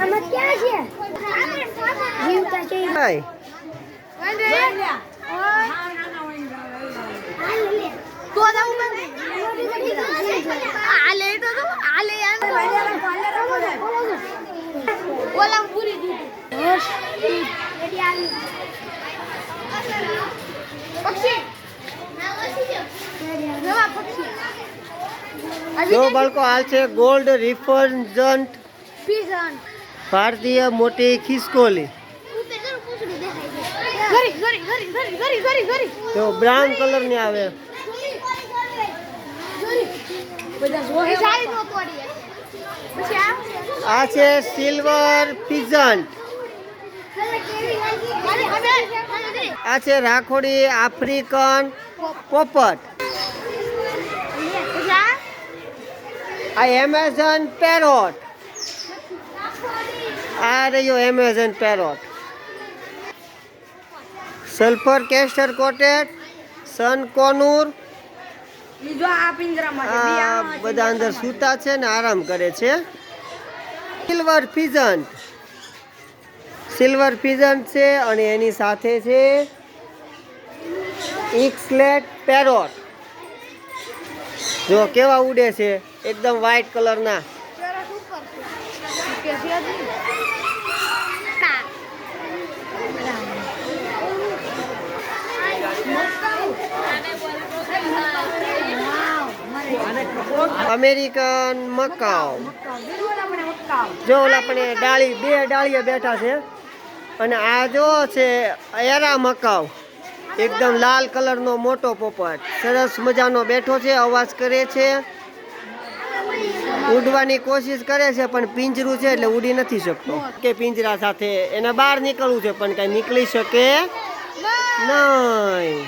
આમાં ક્યાં છે? જીવતા છે. આલે ઓલા પૂરી દીધી. પક્ષી. નવા પક્ષી. જો બાળકો હાલ છે ગોલ્ડ રિફરજન્ટ પીઝન ભારતીય મોટી ખિસકોલી ઘરી ઘરી ઘરી ઘરી ઘરી ઘરી ઘરી જો બ્રાઉન કલર ની આવે એ સારી નો તોડી પછી આ આ છે સિલ્વર પિજન્ટ આ છે રાખોડી આફ્રિકન પોપટ આ એમેઝોન પેરોટ આ રહ્યો એમેઝોન પેરોટ સલ્ફર કેસ્ટર કોટેડ સન કોનુર બધા અંદર સૂતા છે ને આરામ કરે છે. સિલ્વર ફિઝન્ટ સિલ્વર ફિઝન્ટ છે અને એની સાથે છે ઇક્સલેટ પેરોટ જો કેવા ઉડે છે? એકદમ વ્હાઈટ કલરના અમેરિકન મકાઉ જો ઓલા પણ ડાળી બે ડાળીએ બેઠા છે. અને આ જો છે એરા મકાઉ એકદમ લાલ કલરનો મોટો પોપટ. સરસ મજાનો બેઠો છે અવાજ કરે છે. ઉડવાની કોશિશ કરે છે પણ પિંજરું છે એટલે ઉડી નથી શકતો. કે પિંજરા સાથે એને બહાર નીકળવું છે પણ કઈ નીકળી શકે નહીં.